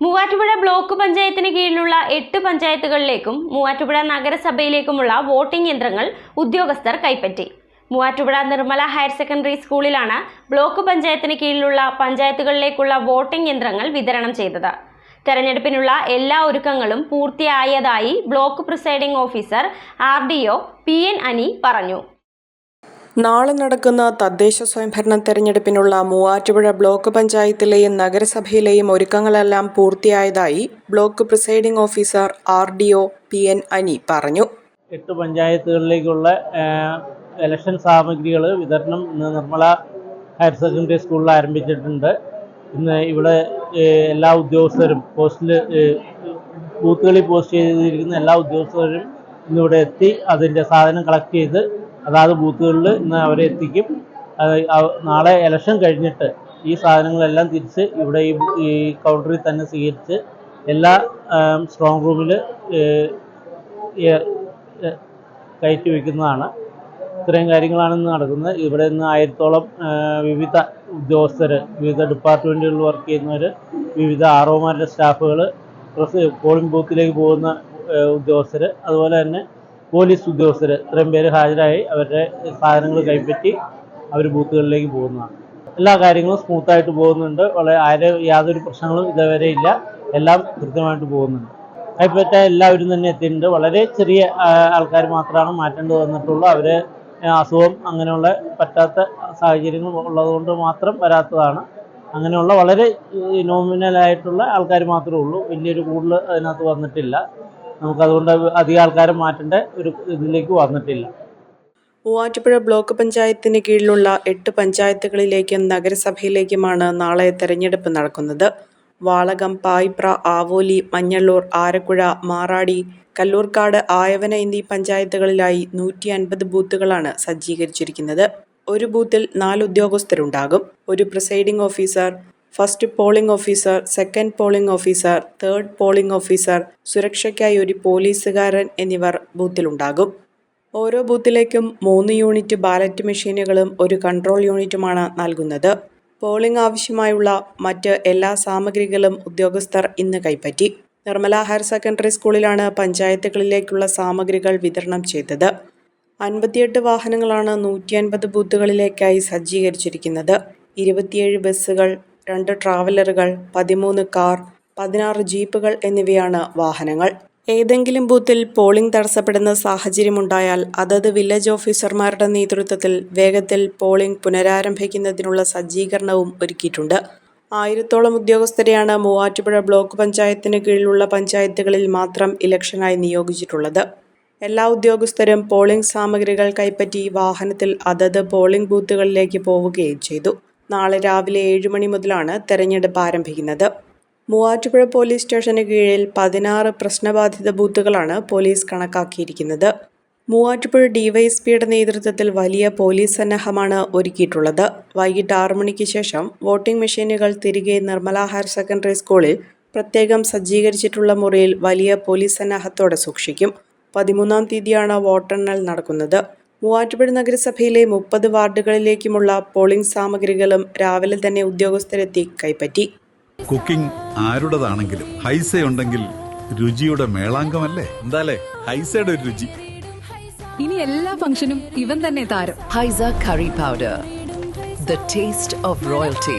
Muvattupuzha block പഞ്ചായത്തിന് കീഴിലുള്ള എട്ട് പഞ്ചായത്തുകളിലേക്കും മൂവാറ്റുപുഴ നഗരസഭയിലേക്കുമുള്ള വോട്ടിംഗ് യന്ത്രങ്ങൾ ഉദ്യോഗസ്ഥർ കൈപ്പറ്റി. മൂവാറ്റുപുഴ നിർമ്മല ഹയർ സെക്കൻഡറി സ്കൂളിലാണ് ബ്ലോക്ക് പഞ്ചായത്തിന് കീഴിലുള്ള പഞ്ചായത്തുകളിലേക്കുള്ള വോട്ടിംഗ് യന്ത്രങ്ങൾ വിതരണം ചെയ്തത്. തെരഞ്ഞെടുപ്പിനുള്ള എല്ലാ ഒരുക്കങ്ങളും പൂർത്തിയായതായി block presiding officer R D O P N Ani പറഞ്ഞു. നാളെ നടക്കുന്ന തദ്ദേശ സ്വയംഭരണ തെരഞ്ഞെടുപ്പിനുള്ള മൂവാറ്റുപുഴ ബ്ലോക്ക് പഞ്ചായത്തിലെയും നഗരസഭയിലെയും ഒരുക്കങ്ങളെല്ലാം പൂർത്തിയായതായി block presiding officer R D O P N Ani പറഞ്ഞു. എട്ട് പഞ്ചായത്തുകളിലേക്കുള്ള ഇലക്ഷൻ സാമഗ്രികൾ വിതരണം ഇന്ന് നിർമ്മല ഹയർ സെക്കൻഡറി സ്കൂളിൽ ആരംഭിച്ചിട്ടുണ്ട്. ഇന്ന് ഇവിടെ എല്ലാ ഉദ്യോഗസ്ഥരും പോസ്റ്റിൽ ബൂത്തുകളിൽ പോസ്റ്റ് ചെയ്തിരിക്കുന്ന എല്ലാ ഉദ്യോഗസ്ഥരും ഇന്നിവിടെ എത്തി അതിന്റെ സാധനം കളക്ട് ചെയ്ത് അതാത് ബൂത്തുകളിൽ ഇന്ന് അവരെ എത്തിക്കും. നാളെ ഇലക്ഷൻ കഴിഞ്ഞിട്ട് ഈ സാധനങ്ങളെല്ലാം തിരിച്ച് ഇവിടെ ഈ ഈ കൗണ്ടറിൽ തന്നെ സ്വീകരിച്ച് എല്ലാ സ്ട്രോങ് റൂമിൽ കയറ്റി വയ്ക്കുന്നതാണ് ഇത്രയും കാര്യങ്ങളാണ് ഇന്ന് നടക്കുന്നത്. ഇവിടെ നിന്ന് ആയിരത്തോളം വിവിധ ഉദ്യോഗസ്ഥർ വിവിധ ഡിപ്പാർട്ട്മെന്റുകളിൽ വർക്ക് ചെയ്യുന്നവർ വിവിധ ആർ ഒമാരുടെ സ്റ്റാഫുകൾ പോളിംഗ് ബൂത്തിലേക്ക് പോകുന്ന ഉദ്യോഗസ്ഥർ അതുപോലെ തന്നെ പോലീസ് ഉദ്യോഗസ്ഥർ ഇത്രയും പേര് ഹാജരായി അവരുടെ സാധനങ്ങൾ കൈപ്പറ്റി അവർ ബൂത്തുകളിലേക്ക് പോകുന്നതാണ്. എല്ലാ കാര്യങ്ങളും സ്മൂത്തായിട്ട് പോകുന്നുണ്ട്. വളരെ ആരും യാതൊരു പ്രശ്നങ്ങളും ഇതുവരെ ഇല്ല. എല്ലാം കൃത്യമായിട്ട് പോകുന്നുണ്ട്. കൈപ്പറ്റ എല്ലാവരും തന്നെ എത്തിയിട്ടുണ്ട്. വളരെ ചെറിയ ആൾക്കാർ മാത്രമാണ് മാറ്റേണ്ടി വന്നിട്ടുള്ളൂ. അവരെ ആ, അസുഖം അങ്ങനെയുള്ള പറ്റാത്ത സാഹചര്യങ്ങൾ ഉള്ളതുകൊണ്ട് മാത്രം വരാത്തതാണ്. അങ്ങനെയുള്ള വളരെ നോമിനലായിട്ടുള്ള ആൾക്കാർ മാത്രമേ ഉള്ളൂ. വലിയൊരു കൂടുതൽ അതിനകത്ത് വന്നിട്ടില്ല. നമുക്കതുകൊണ്ട് അധികം ആൾക്കാരെ മാറ്റേണ്ട ഒരു ഇതിലേക്ക് വന്നിട്ടില്ല. മൂവാറ്റുപുഴ ബ്ലോക്ക് പഞ്ചായത്തിന് കീഴിലുള്ള എട്ട് പഞ്ചായത്തുകളിലേക്കും നഗരസഭയിലേക്കുമാണ് നാളെ തെരഞ്ഞെടുപ്പ് നടക്കുന്നത്. വാളകം പായിപ്ര ആവോലി മഞ്ഞള്ളൂർ ആരക്കുഴ മാറാടി കല്ലൂർക്കാട് ആയവന എന്നീ പഞ്ചായത്തുകളിലായി നൂറ്റി അൻപത് ബൂത്തുകളാണ് സജ്ജീകരിച്ചിരിക്കുന്നത്. ഒരു ബൂത്തിൽ നാല് ഉദ്യോഗസ്ഥരുണ്ടാകും. ഒരു presiding officer first polling officer second polling officer third polling officer സുരക്ഷയ്ക്കായി ഒരു പോലീസുകാരൻ എന്നിവർ ബൂത്തിലുണ്ടാകും. ഓരോ ബൂത്തിലേക്കും മൂന്ന് യൂണിറ്റ് ബാലറ്റ് മെഷീനുകളും ഒരു കൺട്രോൾ യൂണിറ്റുമാണ് നൽകുന്നത്. പോളിംഗ് ആവശ്യമായുള്ള മറ്റ് എല്ലാ സാമഗ്രികളും ഉദ്യോഗസ്ഥർ ഇന്ന് കൈപ്പറ്റി. നിർമ്മല ഹയർ സെക്കൻഡറി സ്കൂളിലാണ് പഞ്ചായത്തുകളിലേക്കുള്ള സാമഗ്രികൾ വിതരണം ചെയ്തത്. അൻപത്തിയെട്ട് വാഹനങ്ങളാണ് നൂറ്റി അൻപത് ബൂത്തുകളിലേക്കായി സജ്ജീകരിച്ചിരിക്കുന്നത്. ഇരുപത്തിയേഴ് ബസ്സുകൾ രണ്ട് ട്രാവലറുകൾ പതിമൂന്ന് കാർ പതിനാറ് ജീപ്പുകൾ എന്നിവയാണ് വാഹനങ്ങൾ. ഏതെങ്കിലും ബൂത്തിൽ പോളിംഗ് തടസ്സപ്പെടുന്ന സാഹചര്യമുണ്ടായാൽ അതത് വില്ലേജ് ഓഫീസർമാരുടെ നേതൃത്വത്തിൽ വേഗത്തിൽ പോളിംഗ് പുനരാരംഭിക്കുന്നതിനുള്ള സജ്ജീകരണവും ഒരുക്കിയിട്ടുണ്ട്. ആയിരത്തോളം ഉദ്യോഗസ്ഥരെയാണ് മൂവാറ്റുപുഴ ബ്ലോക്ക് പഞ്ചായത്തിന് കീഴിലുള്ള പഞ്ചായത്തുകളിൽ മാത്രം ഇലക്ഷനായി നിയോഗിച്ചിട്ടുള്ളത്. എല്ലാ ഉദ്യോഗസ്ഥരും പോളിംഗ് സാമഗ്രികൾ കൈപ്പറ്റി വാഹനത്തിൽ അതത് പോളിംഗ് ബൂത്തുകളിലേക്ക് പോവുകയും ചെയ്തു. നാളെ രാവിലെ ഏഴ് മണി മുതലാണ് തെരഞ്ഞെടുപ്പ് ആരംഭിക്കുന്നത്. മൂവാറ്റുപുഴ പോലീസ് സ്റ്റേഷന് കീഴിൽ പതിനാറ് പ്രശ്നബാധിത ബൂത്തുകളാണ് പോലീസ് കണക്കാക്കിയിരിക്കുന്നത്. മൂവാറ്റുപുഴ ഡിവൈഎസ്പിയുടെ നേതൃത്വത്തിൽ വലിയ പോലീസ് സന്നാഹമാണ് ഒരുക്കിയിട്ടുള്ളത്. വൈകിട്ട് ആറു മണിക്ക് ശേഷം വോട്ടിംഗ് മെഷീനുകൾ തിരികെ നിർമ്മല ഹയർ സെക്കൻഡറി സ്കൂളിൽ പ്രത്യേകം സജ്ജീകരിച്ചിട്ടുള്ള മുറിയിൽ വലിയ പോലീസ് സന്നാഹത്തോടെ സൂക്ഷിക്കും. പതിമൂന്നാം തീയതിയാണ് വോട്ടെണ്ണൽ നടക്കുന്നത്. മൂവാറ്റുപുഴ നഗരസഭയിലെ മുപ്പത് വാർഡുകളിലേക്കുമുള്ള പോളിംഗ് സാമഗ്രികളും രാവിലെ തന്നെ ഉദ്യോഗസ്ഥരെത്തി കൈപ്പറ്റി. കുക്കിംഗ് ആരുടേതാണെങ്കിലും ഹൈസ ഉണ്ടെങ്കിൽ രുചിയുടെ മേളാങ്കമല്ലേ? എന്താലേ? ഹൈസയുടെ ഒരു രുചി. ഇനി എല്ലാ ഫംഗ്ഷനും ഇവൻ തന്നെ താരം. Haisa curry powder. The taste of royalty.